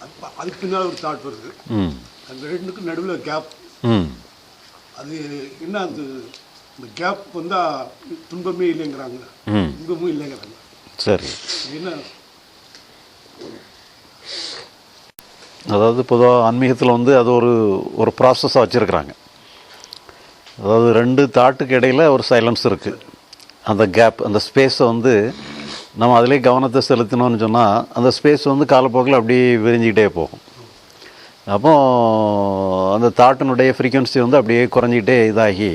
அது- அதுக்கு பின்னால் ஒரு தாட் வருது. ம். அந்த ரெண்டுக்கும் நடுவில் கேப் ம். அது என்ன அது? இந்த கேப் வந்தால் துன்பமே இல்லைங்கிறாங்க. ம். துன்பமும் இல்லைங்கிறாங்க. சரி. என்ன? அதாவது பொதுவாக ஆன்மீகத்தில் வந்து அது ஒரு ஒரு ப்ராசஸாக வச்சுருக்குறாங்க. அதாவது ரெண்டு தாட்டுக்கு இடையில் ஒரு சைலன்ஸ் இருக்குது அந்த கேப் அந்த ஸ்பேஸை வந்து நம்ம அதிலே கவனத்தை செலுத்தினோம்னு சொன்னால் அந்த ஸ்பேஸ் வந்து காலப்போக்கில் அப்படியே விரிஞ்சிக்கிட்டே போகும். அப்போ அந்த தாட்டினுடைய ஃப்ரீக்குவன்சி வந்து அப்படியே குறைஞ்சிக்கிட்டே இதாகி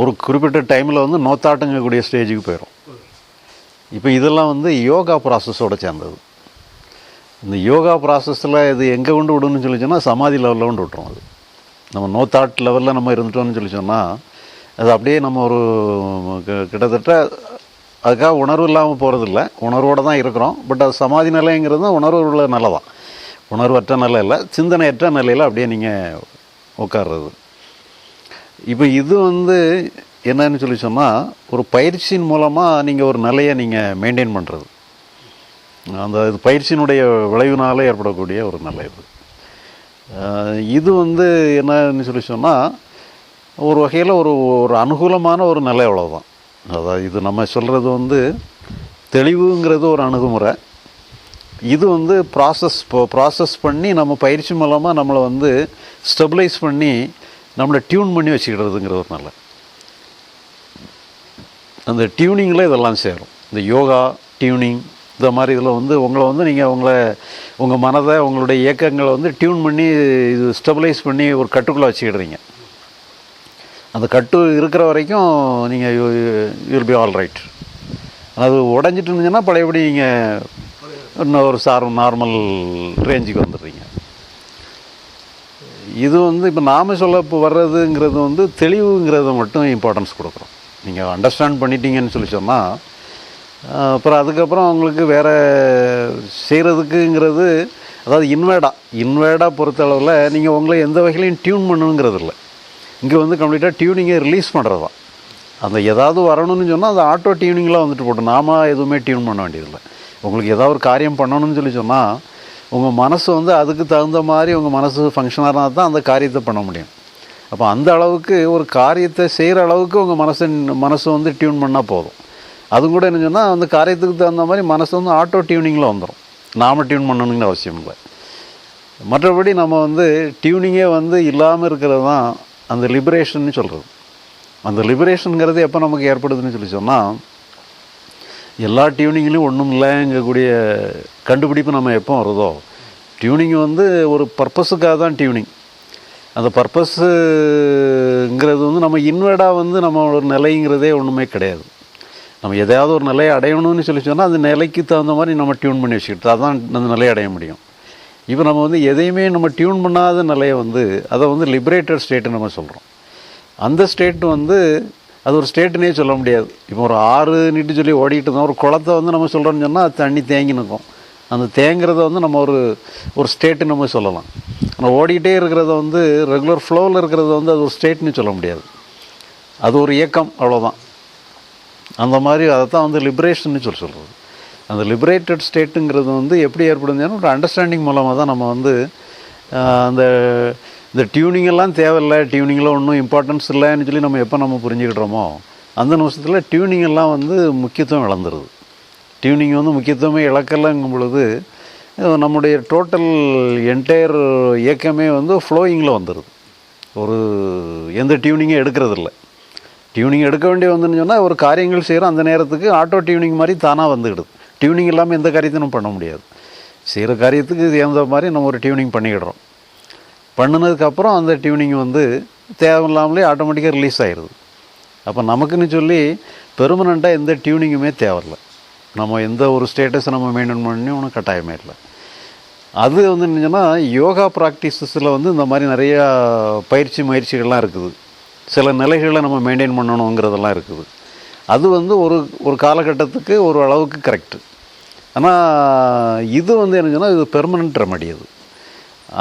ஒரு குறிப்பிட்ட டைமில் வந்து நோ தாட்டுங்கக்கூடிய ஸ்டேஜுக்கு போயிடும் இப்போ இதெல்லாம் வந்து யோகா ப்ராசஸோடு சேர்ந்தது. இந்த யோகா ப்ராசஸில் இது எங்கே கொண்டு விடணும்னு சொல்லி சொன்னால் சமாதி லெவலில் கொண்டு விட்டுரும் அது. நம்ம நோ தாட் லெவலில் நம்ம இருந்துட்டோம்னு சொல்லி சொன்னால் அது அப்படியே நம்ம ஒரு கிட்டத்தட்ட அதுக்காக உணர்வு இல்லாமல் போகிறதில்ல உணர்வோடு தான் இருக்கிறோம். பட் அது சமாதி நிலைங்கிறது உணர்வு உள்ள நிலை தான். உணர்வற்ற நிலை இல்லை. சிந்தனையற்ற நிலையில் அப்படியே நீங்கள் உட்கார்றது. இப்போ இது வந்து என்னன்னு சொல்லி சொன்னால் ஒரு பயிற்சியின் மூலமாக நீங்கள் ஒரு நிலையை நீங்கள் மெயின்டைன் பண்ணுறது அந்த இது பயிற்சியினுடைய விளைவினால ஏற்படக்கூடிய ஒரு நிலை இது. இது வந்து என்னன்னு சொல்லி சொன்னால் ஒரு வகையில் ஒரு ஒரு அனுகூலமான ஒரு நிலை அவ்வளோதான் அதாவது இது நம்ம சொல்கிறது வந்து தெளிவுங்கிறது ஒரு அணுகுமுறை. இது வந்து ப்ராசஸ் இப்போ ப்ராசஸ் பண்ணி நம்ம பயிற்சி மூலமாக நம்மளை வந்து ஸ்டெபிளைஸ் பண்ணி நம்மளை டியூன் பண்ணி வச்சுக்கிறதுங்கிறது ஒரு நல்ல. அந்த டியூனிங்கில் இதெல்லாம் சேரும். இந்த யோகா டியூனிங் இந்த மாதிரி இதில் வந்து உங்களை வந்து நீங்கள் உங்களை உங்கள் மனதை உங்களுடைய இயக்கங்களை வந்து டியூன் பண்ணி இது ஸ்டெபிளைஸ் பண்ணி ஒரு கட்டுக்குள்ளே வச்சுக்கிடுறீங்க. அந்த கட்டு இருக்கிற வரைக்கும் நீங்கள் you you'll be all right அது உடஞ்சிட்டு இருந்துச்சுன்னா பழையபடி நீங்கள் இன்னும் ஒரு சார் நார்மல் ரேஞ்சுக்கு வந்துடுறீங்க. இது வந்து இப்போ நாம் சொல்ல இப்போ வர்றதுங்கிறது வந்து தெளிவுங்கிறத மட்டும் இம்பார்ட்டன்ஸ் கொடுக்குறோம் நீங்கள் அண்டர்ஸ்டாண்ட் பண்ணிட்டீங்கன்னு சொல்லி சொன்னால் அப்புறம் அதுக்கப்புறம் அவங்களுக்கு வேறு செய்கிறதுக்குங்கிறது அதாவது இன்வேடா இன்வேடா பொறுத்தளவில் நீங்கள் உங்களை எந்த வகையிலையும் டியூன் பண்ணணுங்கிறது இல்லை இங்கே வந்து கம்ப்ளீட்டாக டியூனிங்கை ரிலீஸ் பண்ணுறது தான் அந்த ஏதாவது வரணும்னு சொன்னால் அது ஆட்டோ டியூனிங்லாம் வந்துட்டு போட்டு நாம எதுவுமே டியூன் பண்ண வேண்டியதில்லை. உங்களுக்கு ஏதாவது ஒரு காரியம் பண்ணணும்னு சொல்லி சொன்னால் உங்கள் மனசு வந்து அதுக்கு தகுந்த மாதிரி உங்கள் மனசு ஃபங்க்ஷனாக இருந்தால் தான் அந்த காரியத்தை பண்ண முடியும். அப்போ அந்த அளவுக்கு ஒரு காரியத்தை செய்கிற அளவுக்கு உங்கள் மனசின் மனசு வந்து டியூன் பண்ணால் போதும். அது கூட என்ன சொன்னால் அந்த காரியத்துக்கு தகுந்த மாதிரி மனசு வந்து ஆட்டோ டியூனிங்கில் வந்துடும் நாம டியூன் பண்ணணுங்கிற அவசியம் இல்லை. மற்றபடி நம்ம வந்து டியூனிங்கே வந்து இல்லாமல் இருக்கிறது தான் அந்த லிபரேஷன்னு சொல்கிறது அந்த லிபரேஷனுங்கிறது எப்போ நமக்கு ஏற்படுதுன்னு சொல்லி சொன்னால் எல்லா டியூனிங்லேயும் ஒன்றும் இல்லைங்கக்கூடிய கண்டுபிடிப்பு நம்ம எப்போ வருதோ டியூனிங் வந்து ஒரு பர்பஸுக்காக தான் டியூனிங் அந்த பர்பஸுங்கிறது வந்து நம்ம இன்வெர்டாக வந்து நம்ம ஒரு நிலைங்கிறதே ஒன்றுமே கிடையாது. நம்ம எதையாவது ஒரு நிலையை அடையணும்னு சொல்லி சொன்னால் அந்த நிலைக்கு தகுந்த மாதிரி நம்ம டியூன் பண்ணி வச்சுக்கிட்டு அதான் அந்த நிலையை அடைய முடியும். இப்போ நம்ம வந்து எதையுமே நம்ம டியூன் பண்ணாத நிலையை வந்து அதை வந்து லிபரேட்டட் ஸ்டேட்டு நம்ம சொல்கிறோம் அந்த ஸ்டேட் வந்து அது ஒரு ஸ்டேட்டுனே சொல்ல முடியாது. இப்போ ஒரு ஆறு நீட்டு சொல்லி ஓடிட்டு இருந்தோம் ஒரு குளத்தை வந்து நம்ம சொல்கிறோம்னு சொன்னால் அது தண்ணி தேங்கி நிற்கும் அந்த தேங்கிறத வந்து நம்ம ஒரு ஒரு ஸ்டேட்டுன்னு நம்ம சொல்லலாம். ஆனால் ஓடிக்கிட்டே இருக்கிறத வந்து ரெகுலர் ஃப்ளோவில் இருக்கிறத வந்து அது ஒரு ஸ்டேட்னு சொல்ல முடியாது. அது ஒரு இயக்கம் அவ்வளோதான் அந்த மாதிரி அதை தான் வந்து லிபரேஷன்னு சொல்லி சொல்கிறது அந்த லிபரேட்டட் ஸ்டேட்டுங்கிறது வந்து எப்படி ஏற்படுதுன்னா ஒரு அண்டர்ஸ்டாண்டிங் மூலமாக தான் நம்ம வந்து அந்த இந்த டியூனிங் எல்லாம் தேவையில்லை டியூனிங்கில் ஒன்றும் இம்பார்ட்டன்ஸ் இல்லைன்னு சொல்லி நம்ம எப்போ நம்ம புரிஞ்சுக்கிட்டோமோ அந்த நிமிஷத்தில் டியூனிங் எல்லாம் வந்து முக்கியத்துவம் இழந்துருது. டியூனிங் வந்து முக்கியத்துவமே இழக்கலைங்கும் பொழுது நம்முடைய டோட்டல் என்டையர் இயக்கமே வந்து ஃப்ளோயிங்கில் வந்துடுது ஒரு எந்த டியூனிங்கும் எடுக்கிறதில்ல. டியூனிங் எடுக்க வேண்டிய வந்துன்னு சொன்னால் ஒரு காரியங்கள் செய்கிறோம் அந்த நேரத்துக்கு ஆட்டோ டியூனிங் மாதிரி தானாக வந்துடுது டியூனிங் இல்லாமல் எந்த காரியத்தையும் நம்ம பண்ண முடியாது. செய்கிற காரியத்துக்கு சேர்ந்த மாதிரி நம்ம ஒரு டியூனிங் பண்ணிக்கிடுறோம். பண்ணினதுக்கப்புறம் அந்த டியூனிங் வந்து தேவையில்லாமலே ஆட்டோமேட்டிக்காக ரிலீஸ் ஆயிடுது அப்போ நமக்குன்னு சொல்லி பெர்மனண்ட்டாக எந்த டியூனிங்குமே தேவையில்லை. நம்ம எந்த ஒரு ஸ்டேட்டஸை நம்ம மெயின்டைன் பண்ணி ஒன்றும் கட்டாயமே இல்லை. அது வந்து என்னன்னா யோகா ப்ராக்டிஸஸில் வந்து இந்த மாதிரி நிறையா பயிற்சி முயற்சிகள்லாம் இருக்குது. சில நிலைகளை நம்ம மெயின்டைன் பண்ணணுங்கிறதெல்லாம் இருக்குது. அது வந்து ஒரு ஒரு காலகட்டத்துக்கு ஒரு அளவுக்கு கரெக்டு ஆனால் இது வந்து என்ன சொன்னால் இது பெர்மனண்ட் ரெமடி அது.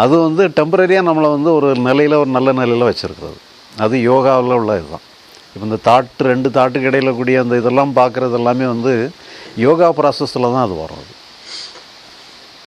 அது வந்து டெம்பரரியாக நம்மளை வந்து ஒரு நிலையில் ஒரு நல்ல நிலையில் வச்சுருக்கிறது. அது யோகாவில் உள்ள இதுதான். இப்போ இந்த தாட்டு ரெண்டு தாட்டுக்கு இடையில கூடிய அந்த இதெல்லாம் பார்க்குறது எல்லாமே வந்து யோகா ப்ராசஸில் தான் அது வரும் அது.